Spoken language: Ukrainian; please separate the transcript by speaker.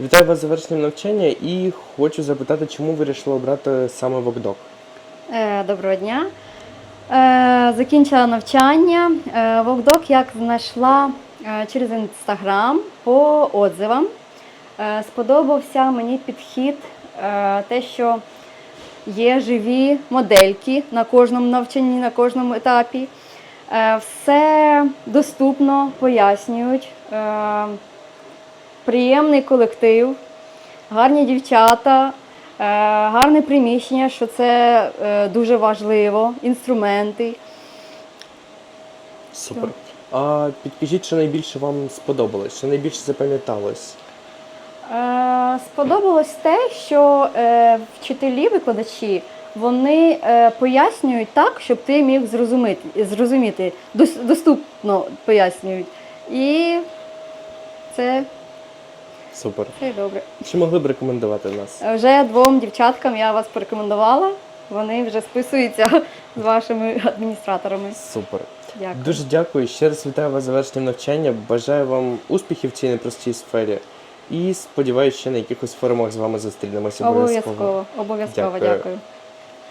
Speaker 1: Вітаю вас з завершенням навчання і хочу запитати, чому ви вирішили обрати саме Вокдок?
Speaker 2: Е, Доброго дня. Е, Закінчила навчання. Е, Вокдок як знайшла через інстаграм по отзивам. Сподобався мені підхід, те, що є живі модельки на кожному навчанні, на кожному етапі. Все доступно пояснюють. Приємний колектив, гарні дівчата, е, гарне приміщення, що це е, дуже важливо, інструменти.
Speaker 1: Супер. А підкажіть, що найбільше вам сподобалось, що найбільше запам'яталось?
Speaker 2: Е, Сподобалось те, що е, вчителі, викладачі, вони пояснюють так, щоб ти міг зрозуміти, зрозуміти дос- доступно пояснюють. І це,
Speaker 1: Супер.
Speaker 2: це добре.
Speaker 1: Чи могли б рекомендувати нас?
Speaker 2: Вже двом дівчаткам я вас порекомендувала. Вони вже списуються з вашими адміністраторами.
Speaker 1: Супер.
Speaker 2: Дякую.
Speaker 1: Дуже дякую. Ще раз вітаю вас завершенням навчання. Бажаю вам успіхів в цій непростій сфері. І сподіваюся, ще на якихось форумах з вами зустрінемося.
Speaker 2: Обов'язково, обов'язково,
Speaker 1: Дякую.
Speaker 2: дякую.